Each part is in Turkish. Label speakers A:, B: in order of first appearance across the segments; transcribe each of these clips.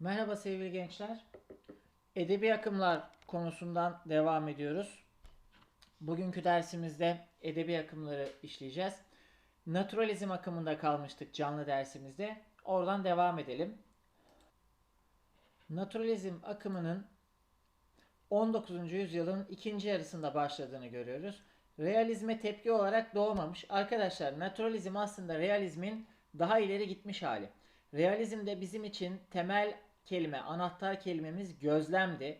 A: Merhaba sevgili gençler. Edebi akımlar konusundan devam ediyoruz. Bugünkü dersimizde edebi akımları işleyeceğiz. Naturalizm akımında kalmıştık canlı dersimizde. Oradan devam edelim. Naturalizm akımının 19. yüzyılın ikinci yarısında başladığını görüyoruz. Realizme tepki olarak doğmamış. Arkadaşlar naturalizm aslında realizmin daha ileri gitmiş hali. Realizmde bizim için temel kelime, anahtar kelimemiz gözlemdi.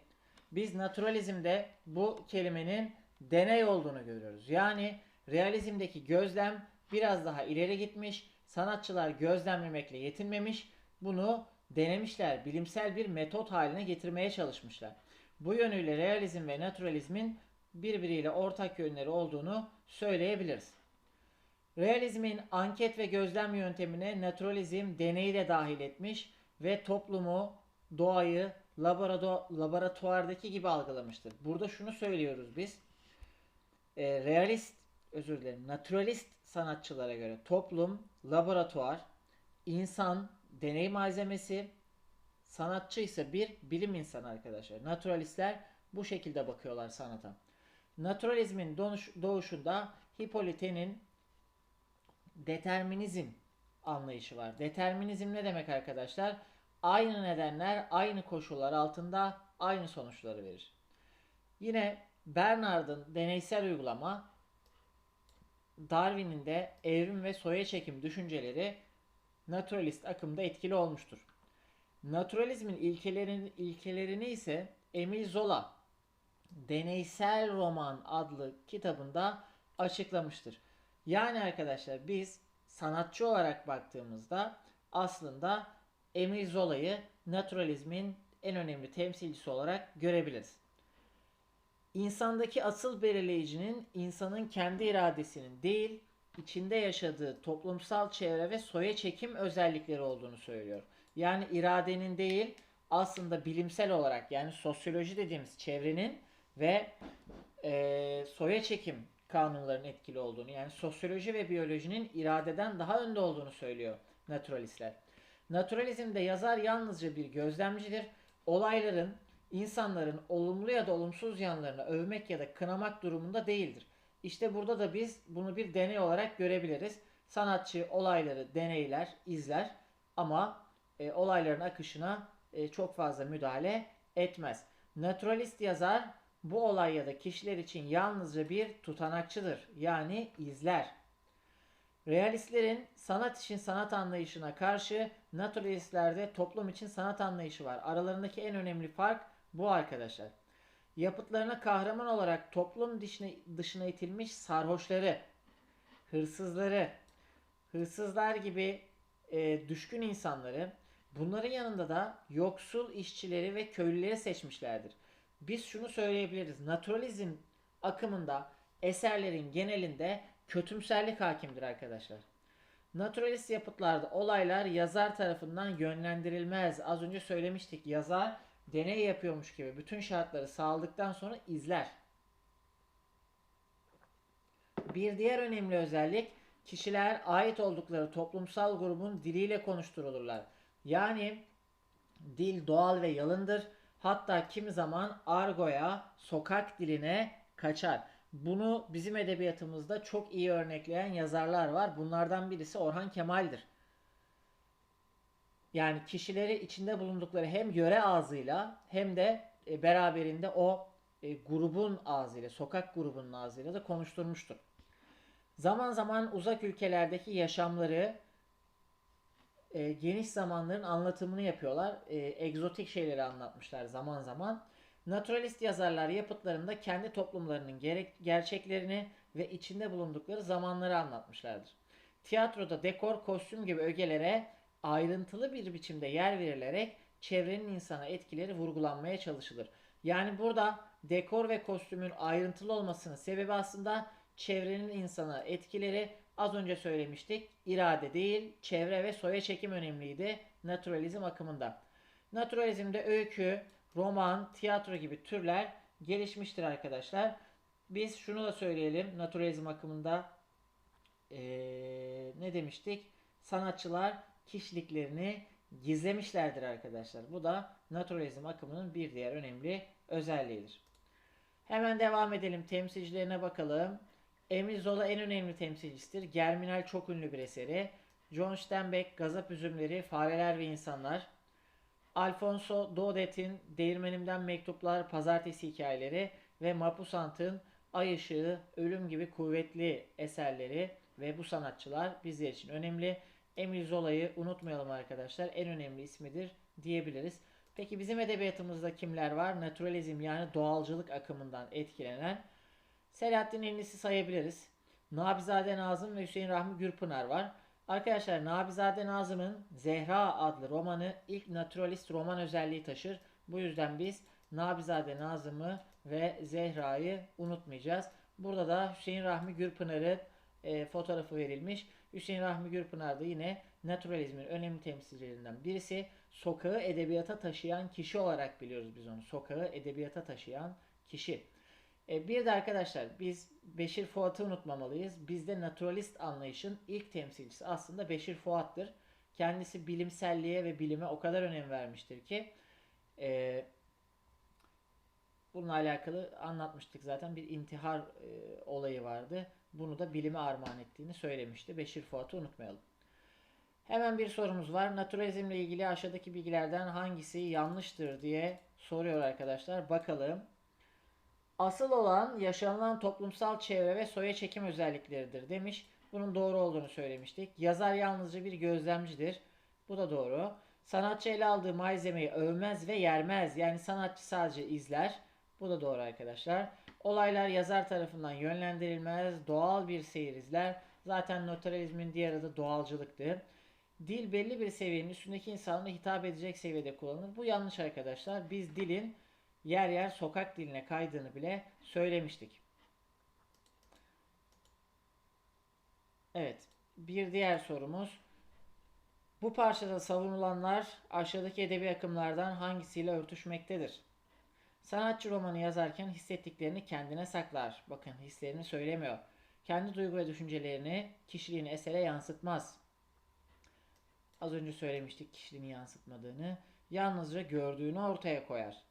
A: Biz naturalizmde bu kelimenin deney olduğunu görüyoruz. Yani realizmdeki gözlem biraz daha ileri gitmiş. Sanatçılar gözlemlemekle yetinmemiş. Bunu denemişler. Bilimsel bir metot haline getirmeye çalışmışlar. Bu yönüyle realizm ve naturalizmin birbiriyle ortak yönleri olduğunu söyleyebiliriz. Realizmin anket ve gözlem yöntemine naturalizm deneyi de dahil etmiş ve toplumu, doğayı laboratuvardaki gibi algılamıştır. Burada şunu söylüyoruz biz. E, realist, özür dilerim, naturalist sanatçılara göre toplum, laboratuvar, insan, deney malzemesi, sanatçı ise bir bilim insanı arkadaşlar. Naturalistler bu şekilde bakıyorlar sanata. Naturalizmin doğuşunda Hippolyte'nin determinizm anlayışı var. Determinizm ne demek arkadaşlar? Aynı nedenler aynı koşullar altında aynı sonuçları verir. Yine Bernard'ın deneysel uygulama Darwin'in de evrim ve soya çekim düşünceleri naturalist akımda etkili olmuştur. Naturalizmin ilkelerini, ilkelerini ise Emil Zola Deneysel Roman adlı kitabında açıklamıştır. Yani arkadaşlar biz sanatçı olarak baktığımızda aslında Emil Zola'yı naturalizmin en önemli temsilcisi olarak görebiliriz. İnsandaki asıl belirleyicinin insanın kendi iradesinin değil, içinde yaşadığı toplumsal çevre ve soya çekim özellikleri olduğunu söylüyor. Yani iradenin değil, aslında bilimsel olarak yani sosyoloji dediğimiz çevrenin ve e, soya çekim kanunların etkili olduğunu yani sosyoloji ve biyolojinin iradeden daha önde olduğunu söylüyor naturalistler. Naturalizmde yazar yalnızca bir gözlemcidir. Olayların, insanların olumlu ya da olumsuz yanlarını övmek ya da kınamak durumunda değildir. İşte burada da biz bunu bir deney olarak görebiliriz. Sanatçı olayları deneyler, izler ama e, olayların akışına e, çok fazla müdahale etmez. Naturalist yazar bu olay ya da kişiler için yalnızca bir tutanakçıdır. Yani izler. Realistlerin sanat için sanat anlayışına karşı naturalistlerde toplum için sanat anlayışı var. Aralarındaki en önemli fark bu arkadaşlar. Yapıtlarına kahraman olarak toplum dışına, dışına itilmiş sarhoşları, hırsızları, hırsızlar gibi e, düşkün insanları, bunların yanında da yoksul işçileri ve köylüleri seçmişlerdir biz şunu söyleyebiliriz. Naturalizm akımında eserlerin genelinde kötümserlik hakimdir arkadaşlar. Naturalist yapıtlarda olaylar yazar tarafından yönlendirilmez. Az önce söylemiştik yazar deney yapıyormuş gibi bütün şartları sağladıktan sonra izler. Bir diğer önemli özellik kişiler ait oldukları toplumsal grubun diliyle konuşturulurlar. Yani dil doğal ve yalındır Hatta kimi zaman argoya, sokak diline kaçar. Bunu bizim edebiyatımızda çok iyi örnekleyen yazarlar var. Bunlardan birisi Orhan Kemal'dir. Yani kişileri içinde bulundukları hem yöre ağzıyla hem de e, beraberinde o e, grubun ağzıyla, sokak grubunun ağzıyla da konuşturmuştur. Zaman zaman uzak ülkelerdeki yaşamları e, geniş zamanların anlatımını yapıyorlar. Egzotik şeyleri anlatmışlar zaman zaman. Naturalist yazarlar yapıtlarında kendi toplumlarının gerek, gerçeklerini ve içinde bulundukları zamanları anlatmışlardır. Tiyatroda dekor, kostüm gibi ögelere ayrıntılı bir biçimde yer verilerek çevrenin insana etkileri vurgulanmaya çalışılır. Yani burada dekor ve kostümün ayrıntılı olmasının sebebi aslında çevrenin insana etkileri Az önce söylemiştik. irade değil, çevre ve soya çekim önemliydi naturalizm akımında. Naturalizmde öykü, roman, tiyatro gibi türler gelişmiştir arkadaşlar. Biz şunu da söyleyelim. Naturalizm akımında ee, ne demiştik? Sanatçılar kişiliklerini gizlemişlerdir arkadaşlar. Bu da naturalizm akımının bir diğer önemli özelliğidir. Hemen devam edelim. Temsilcilerine bakalım. Emil Zola en önemli temsilcisidir. Germinal çok ünlü bir eseri. John Steinbeck, Gazap Üzümleri, Fareler ve İnsanlar. Alfonso Daudet'in Değirmenimden Mektuplar, Pazartesi Hikayeleri ve Mapusant'ın Ay Işığı, Ölüm gibi kuvvetli eserleri ve bu sanatçılar bizler için önemli. Emil Zola'yı unutmayalım arkadaşlar. En önemli ismidir diyebiliriz. Peki bizim edebiyatımızda kimler var? Naturalizm yani doğalcılık akımından etkilenen Selahattin İllis'i sayabiliriz. Nabizade Nazım ve Hüseyin Rahmi Gürpınar var. Arkadaşlar Nabizade Nazım'ın Zehra adlı romanı ilk naturalist roman özelliği taşır. Bu yüzden biz Nabizade Nazım'ı ve Zehra'yı unutmayacağız. Burada da Hüseyin Rahmi Gürpınar'ın e, fotoğrafı verilmiş. Hüseyin Rahmi Gürpınar da yine naturalizmin önemli temsilcilerinden birisi. Sokağı edebiyata taşıyan kişi olarak biliyoruz biz onu. Sokağı edebiyata taşıyan kişi. E, bir de arkadaşlar biz Beşir Fuat'ı unutmamalıyız. Bizde naturalist anlayışın ilk temsilcisi aslında Beşir Fuat'tır. Kendisi bilimselliğe ve bilime o kadar önem vermiştir ki e, bununla alakalı anlatmıştık zaten bir intihar e, olayı vardı. Bunu da bilime armağan ettiğini söylemişti. Beşir Fuat'ı unutmayalım. Hemen bir sorumuz var. Naturalizmle ilgili aşağıdaki bilgilerden hangisi yanlıştır diye soruyor arkadaşlar. Bakalım. Asıl olan yaşanılan toplumsal çevre ve soya çekim özellikleridir demiş. Bunun doğru olduğunu söylemiştik. Yazar yalnızca bir gözlemcidir. Bu da doğru. Sanatçı ele aldığı malzemeyi övmez ve yermez. Yani sanatçı sadece izler. Bu da doğru arkadaşlar. Olaylar yazar tarafından yönlendirilmez. Doğal bir seyir izler. Zaten naturalizmin diğer adı doğalcılıktır. Dil belli bir seviyenin üstündeki insanlara hitap edecek seviyede kullanılır. Bu yanlış arkadaşlar. Biz dilin yer yer sokak diline kaydığını bile söylemiştik. Evet. Bir diğer sorumuz. Bu parçada savunulanlar aşağıdaki edebi akımlardan hangisiyle örtüşmektedir? Sanatçı romanı yazarken hissettiklerini kendine saklar. Bakın hislerini söylemiyor. Kendi duygu ve düşüncelerini, kişiliğini esere yansıtmaz. Az önce söylemiştik kişiliğini yansıtmadığını. Yalnızca gördüğünü ortaya koyar.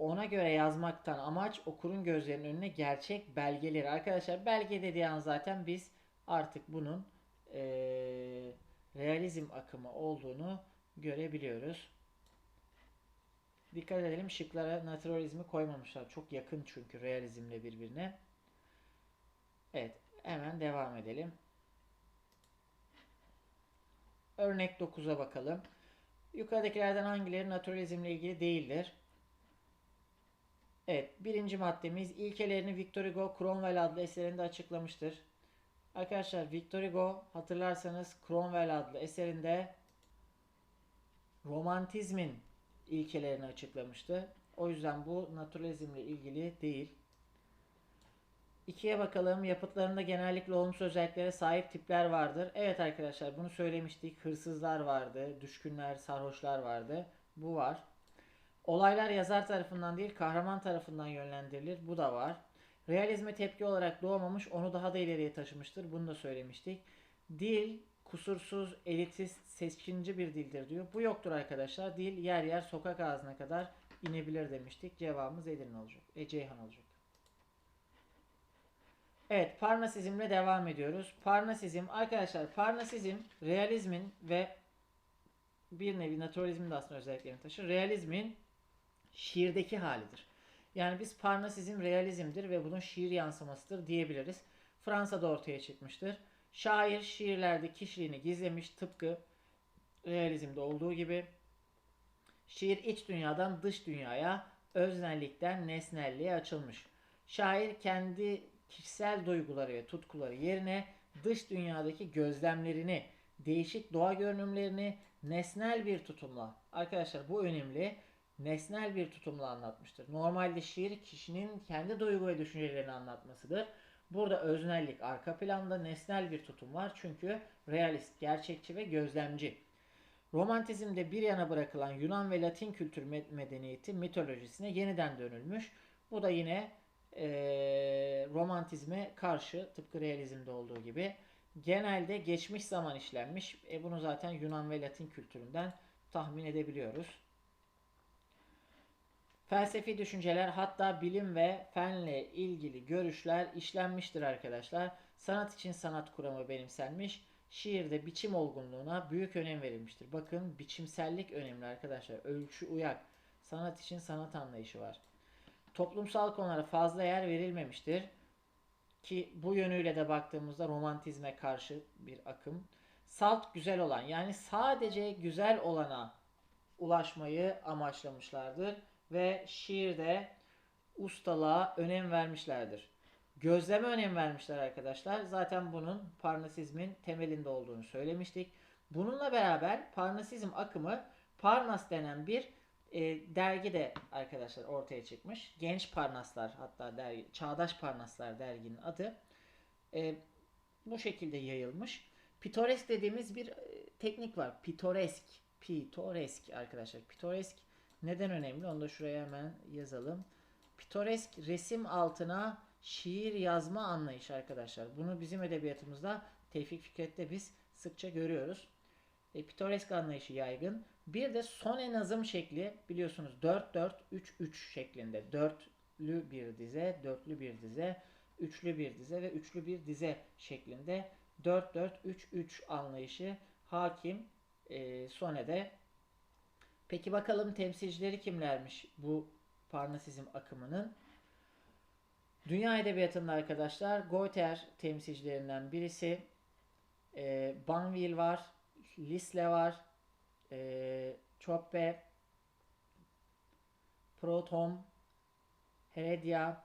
A: Ona göre yazmaktan amaç okurun gözlerinin önüne gerçek belgeleri. Arkadaşlar belge dediği an zaten biz artık bunun e, realizm akımı olduğunu görebiliyoruz. Dikkat edelim şıklara naturalizmi koymamışlar. Çok yakın çünkü realizmle birbirine. Evet hemen devam edelim. Örnek 9'a bakalım. Yukarıdakilerden hangileri naturalizmle ilgili değildir? Evet, birinci maddemiz ilkelerini Victor Hugo Cromwell adlı eserinde açıklamıştır. Arkadaşlar Victor Hugo hatırlarsanız Cromwell adlı eserinde romantizmin ilkelerini açıklamıştı. O yüzden bu naturalizmle ilgili değil. İkiye bakalım. Yapıtlarında genellikle olumsuz özelliklere sahip tipler vardır. Evet arkadaşlar bunu söylemiştik. Hırsızlar vardı, düşkünler, sarhoşlar vardı. Bu var. Olaylar yazar tarafından değil kahraman tarafından yönlendirilir. Bu da var. Realizme tepki olarak doğmamış onu daha da ileriye taşımıştır. Bunu da söylemiştik. Dil kusursuz, elitist, seçkinci bir dildir diyor. Bu yoktur arkadaşlar. Dil yer yer sokak ağzına kadar inebilir demiştik. Cevabımız Edirne olacak. E, Ceyhan olacak. Evet, Parnasizmle devam ediyoruz. Parnasizm, arkadaşlar Parnasizm realizmin ve bir nevi naturalizmin de aslında özelliklerini taşır. Realizmin şiirdeki halidir. Yani biz Parnasizm realizmdir ve bunun şiir yansımasıdır diyebiliriz. Fransa'da ortaya çıkmıştır. Şair şiirlerde kişiliğini gizlemiş tıpkı realizmde olduğu gibi. Şiir iç dünyadan dış dünyaya, öznellikten nesnelliğe açılmış. Şair kendi kişisel duyguları ve tutkuları yerine dış dünyadaki gözlemlerini, değişik doğa görünümlerini nesnel bir tutumla, arkadaşlar bu önemli, nesnel bir tutumla anlatmıştır. Normalde şiir kişinin kendi duygu ve düşüncelerini anlatmasıdır. Burada öznellik arka planda nesnel bir tutum var çünkü realist, gerçekçi ve gözlemci. Romantizmde bir yana bırakılan Yunan ve Latin kültür medeniyeti mitolojisine yeniden dönülmüş. Bu da yine e, romantizme karşı tıpkı realizmde olduğu gibi genelde geçmiş zaman işlenmiş. E bunu zaten Yunan ve Latin kültüründen tahmin edebiliyoruz. Felsefi düşünceler hatta bilim ve fenle ilgili görüşler işlenmiştir arkadaşlar. Sanat için sanat kuramı benimsenmiş. Şiirde biçim olgunluğuna büyük önem verilmiştir. Bakın biçimsellik önemli arkadaşlar. Ölçü uyak. Sanat için sanat anlayışı var. Toplumsal konulara fazla yer verilmemiştir. Ki bu yönüyle de baktığımızda romantizme karşı bir akım. Salt güzel olan yani sadece güzel olana ulaşmayı amaçlamışlardır ve şiirde ustalığa önem vermişlerdir. Gözleme önem vermişler arkadaşlar. Zaten bunun Parnasizmin temelinde olduğunu söylemiştik. Bununla beraber Parnasizm akımı Parnas denen bir e, dergi de arkadaşlar ortaya çıkmış. Genç Parnaslar hatta dergi, Çağdaş Parnaslar derginin adı. E, bu şekilde yayılmış. Pitoresk dediğimiz bir e, teknik var. Pitoresk. Pitoresk arkadaşlar. Pitoresk neden önemli? Onu da şuraya hemen yazalım. Pitoresk resim altına şiir yazma anlayışı arkadaşlar. Bunu bizim edebiyatımızda Tevfik Fikret'te biz sıkça görüyoruz. E, pitoresk anlayışı yaygın. Bir de sone nazım şekli biliyorsunuz 4-4-3-3 şeklinde. Dörtlü bir dize, dörtlü bir dize, üçlü bir dize ve üçlü bir dize şeklinde 4-4-3-3 anlayışı hakim e, sonede. Peki bakalım temsilcileri kimlermiş bu Parnasizm akımının? Dünya Edebiyatı'nda arkadaşlar Goethe temsilcilerinden birisi. E, Banville var, Lisle var, e, Choppe, Protom, Heredia,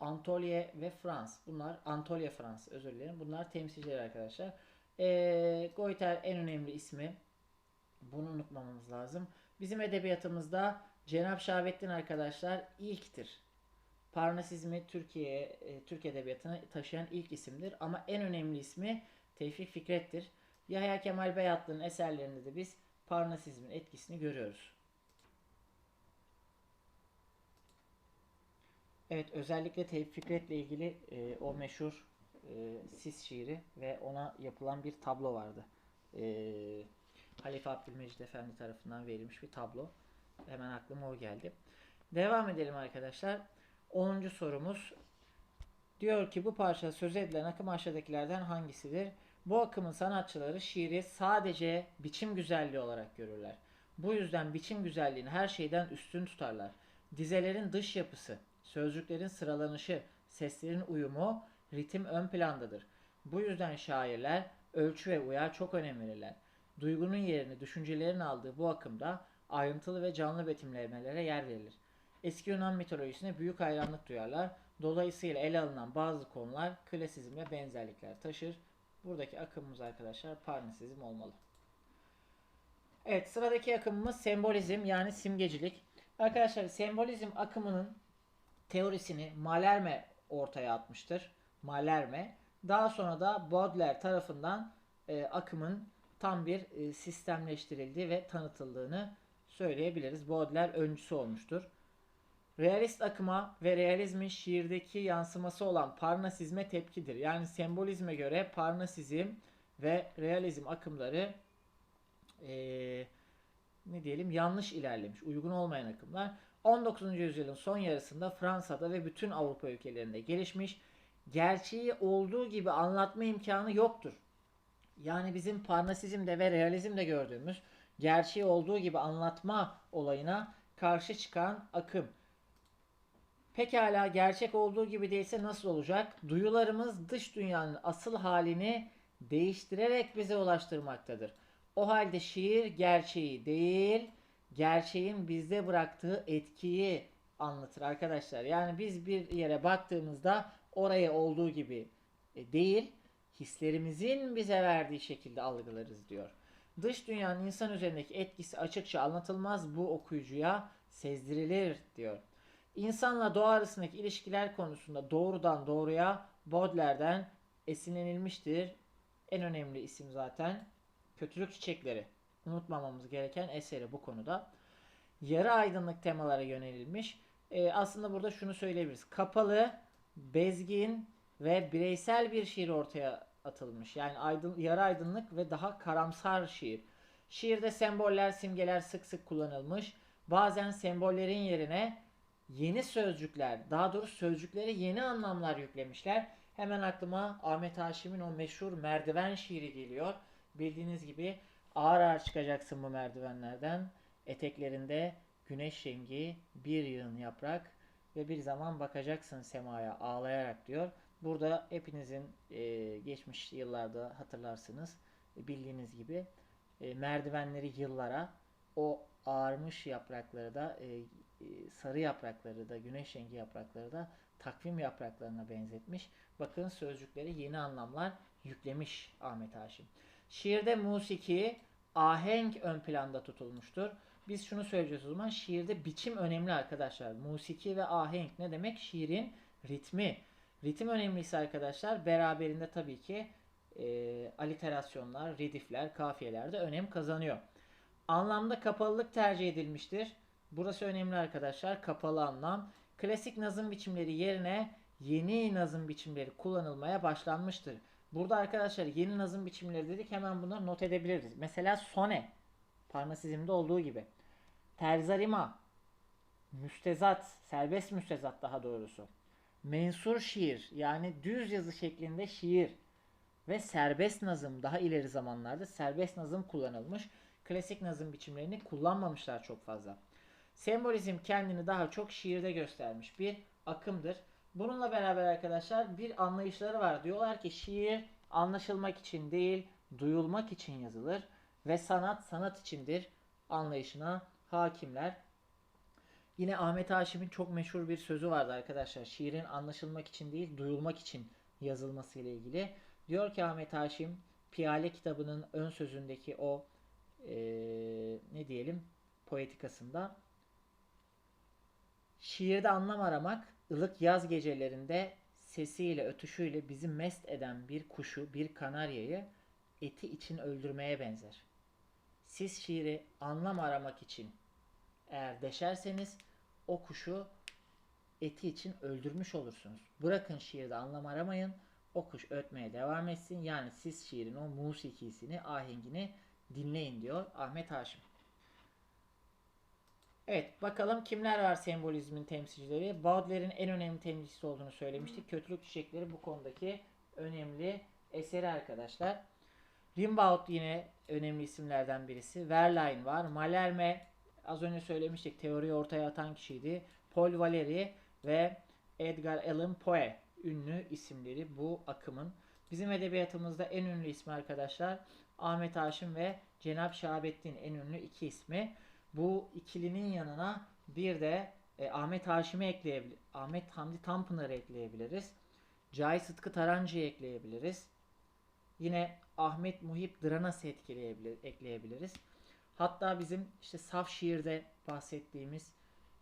A: Anatolye ve Frans. Bunlar Anatolya Frans özür dilerim. Bunlar temsilciler arkadaşlar. E, Goethe en önemli ismi. Bunu unutmamamız lazım. Bizim edebiyatımızda Cenab Şahabettin arkadaşlar ilktir. Parnasizmi Türkiye e, Türk edebiyatına taşıyan ilk isimdir ama en önemli ismi Tevfik Fikret'tir. Yahya Kemal Beyatlı'nın eserlerinde de biz Parnasizmin etkisini görüyoruz. Evet özellikle Tevfik Fikret'le ilgili e, o meşhur e, Sis şiiri ve ona yapılan bir tablo vardı. E, Halife Abdülmecid Efendi tarafından verilmiş bir tablo. Hemen aklıma o geldi. Devam edelim arkadaşlar. 10. sorumuz diyor ki bu parça söz edilen akım aşağıdakilerden hangisidir? Bu akımın sanatçıları şiiri sadece biçim güzelliği olarak görürler. Bu yüzden biçim güzelliğini her şeyden üstün tutarlar. Dizelerin dış yapısı, sözcüklerin sıralanışı, seslerin uyumu, ritim ön plandadır. Bu yüzden şairler ölçü ve uyar çok önem verirler. Duygunun yerini düşüncelerin aldığı bu akımda ayrıntılı ve canlı betimlemelere yer verilir. Eski Yunan mitolojisine büyük hayranlık duyarlar. Dolayısıyla ele alınan bazı konular klasizmle benzerlikler taşır. Buradaki akımımız arkadaşlar Parnasizm olmalı. Evet sıradaki akımımız sembolizm yani simgecilik. Arkadaşlar sembolizm akımının teorisini Mallarmé ortaya atmıştır. Mallarmé. Daha sonra da Baudelaire tarafından e, akımın tam bir e, sistemleştirildiği ve tanıtıldığını söyleyebiliriz. Baudelaire öncüsü olmuştur. Realist akıma ve realizmin şiirdeki yansıması olan parnasizme tepkidir. Yani sembolizme göre parnasizm ve realizm akımları ee, ne diyelim yanlış ilerlemiş, uygun olmayan akımlar. 19. yüzyılın son yarısında Fransa'da ve bütün Avrupa ülkelerinde gelişmiş, gerçeği olduğu gibi anlatma imkanı yoktur. Yani bizim parnasizmde ve realizmde gördüğümüz gerçeği olduğu gibi anlatma olayına karşı çıkan akım. Pekala gerçek olduğu gibi değilse nasıl olacak? Duyularımız dış dünyanın asıl halini değiştirerek bize ulaştırmaktadır. O halde şiir gerçeği değil, gerçeğin bizde bıraktığı etkiyi anlatır arkadaşlar. Yani biz bir yere baktığımızda oraya olduğu gibi e, değil, hislerimizin bize verdiği şekilde algılarız diyor. Dış dünyanın insan üzerindeki etkisi açıkça anlatılmaz, bu okuyucuya sezdirilir diyor. İnsanla doğa arasındaki ilişkiler konusunda doğrudan doğruya Baudelaire'den esinlenilmiştir. En önemli isim zaten Kötülük Çiçekleri. Unutmamamız gereken eseri bu konuda. Yarı aydınlık temalara yönelilmiş. Ee, aslında burada şunu söyleyebiliriz. Kapalı, bezgin ve bireysel bir şiir ortaya atılmış. Yani aydın, yarı aydınlık ve daha karamsar şiir. Şiirde semboller, simgeler sık sık kullanılmış. Bazen sembollerin yerine yeni sözcükler, daha doğrusu sözcüklere yeni anlamlar yüklemişler. Hemen aklıma Ahmet Haşim'in o meşhur merdiven şiiri geliyor. Bildiğiniz gibi ağır ağır çıkacaksın bu merdivenlerden. Eteklerinde güneş rengi, bir yığın yaprak ve bir zaman bakacaksın semaya ağlayarak diyor. Burada hepinizin e, geçmiş yıllarda hatırlarsınız bildiğiniz gibi e, merdivenleri yıllara o ağarmış yaprakları da e, e, sarı yaprakları da güneş rengi yaprakları da takvim yapraklarına benzetmiş. Bakın sözcükleri yeni anlamlar yüklemiş Ahmet Haşim. Şiirde musiki, ahenk ön planda tutulmuştur. Biz şunu söyleyeceğiz o zaman. Şiirde biçim önemli arkadaşlar. Musiki ve ahenk ne demek? Şiirin ritmi. Ritim önemliyse arkadaşlar beraberinde tabii ki e, aliterasyonlar, redifler, kafiyeler de önem kazanıyor. Anlamda kapalılık tercih edilmiştir. Burası önemli arkadaşlar. Kapalı anlam. Klasik nazım biçimleri yerine yeni nazım biçimleri kullanılmaya başlanmıştır. Burada arkadaşlar yeni nazım biçimleri dedik hemen bunları not edebiliriz. Mesela sone. Parnasizmde olduğu gibi. Terzarima. Müstezat. Serbest müstezat daha doğrusu. Mensur şiir yani düz yazı şeklinde şiir ve serbest nazım daha ileri zamanlarda serbest nazım kullanılmış. Klasik nazım biçimlerini kullanmamışlar çok fazla. Sembolizm kendini daha çok şiirde göstermiş bir akımdır. Bununla beraber arkadaşlar bir anlayışları var. Diyorlar ki şiir anlaşılmak için değil, duyulmak için yazılır ve sanat sanat içindir anlayışına hakimler. Yine Ahmet Haşim'in çok meşhur bir sözü vardı arkadaşlar. Şiirin anlaşılmak için değil, duyulmak için yazılması ile ilgili. Diyor ki Ahmet Haşim, Piyale kitabının ön sözündeki o e, ne diyelim poetikasında şiirde anlam aramak ılık yaz gecelerinde sesiyle ötüşüyle bizi mest eden bir kuşu, bir kanaryayı eti için öldürmeye benzer. Siz şiiri anlam aramak için eğer deşerseniz o kuşu eti için öldürmüş olursunuz. Bırakın şiirde anlam aramayın. O kuş ötmeye devam etsin. Yani siz şiirin o musikisini, ahengini dinleyin diyor Ahmet Haşim. Evet bakalım kimler var sembolizmin temsilcileri. Baudelaire'in en önemli temsilcisi olduğunu söylemiştik. Kötülük Çiçekleri bu konudaki önemli eseri arkadaşlar. Rimbaud yine önemli isimlerden birisi. Verlaine var. Mallarmé az önce söylemiştik teoriyi ortaya atan kişiydi. Paul Valéry ve Edgar Allan Poe ünlü isimleri bu akımın. Bizim edebiyatımızda en ünlü ismi arkadaşlar Ahmet Haşim ve Cenab Şahabettin en ünlü iki ismi. Bu ikilinin yanına bir de e, Ahmet Haşim'i ekleyebilir. Ahmet Hamdi Tanpınar'ı ekleyebiliriz. Cahit Sıtkı Tarancı'yı ekleyebiliriz. Yine Ahmet Muhip Dranas'ı ekleyebiliriz. Hatta bizim işte saf şiirde bahsettiğimiz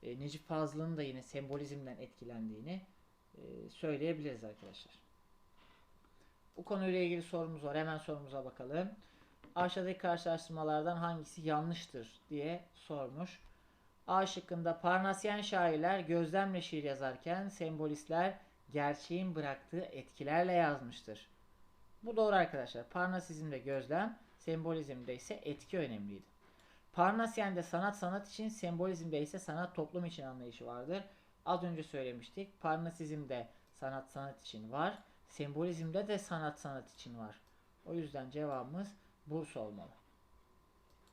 A: e, Necip Fazıl'ın da yine sembolizmden etkilendiğini e, söyleyebiliriz arkadaşlar. Bu konuyla ilgili sorumuz var. Hemen sorumuza bakalım. Aşağıdaki karşılaştırmalardan hangisi yanlıştır diye sormuş. A şıkkında Parnasyen şairler gözlemle şiir yazarken sembolistler gerçeğin bıraktığı etkilerle yazmıştır. Bu doğru arkadaşlar. Parnasizmde gözlem, sembolizmde ise etki önemliydi. Parnasyen'de sanat sanat için, sembolizmde ise sanat toplum için anlayışı vardır. Az önce söylemiştik. Parnasizmde sanat sanat için var. Sembolizmde de sanat sanat için var. O yüzden cevabımız Bursa olmalı.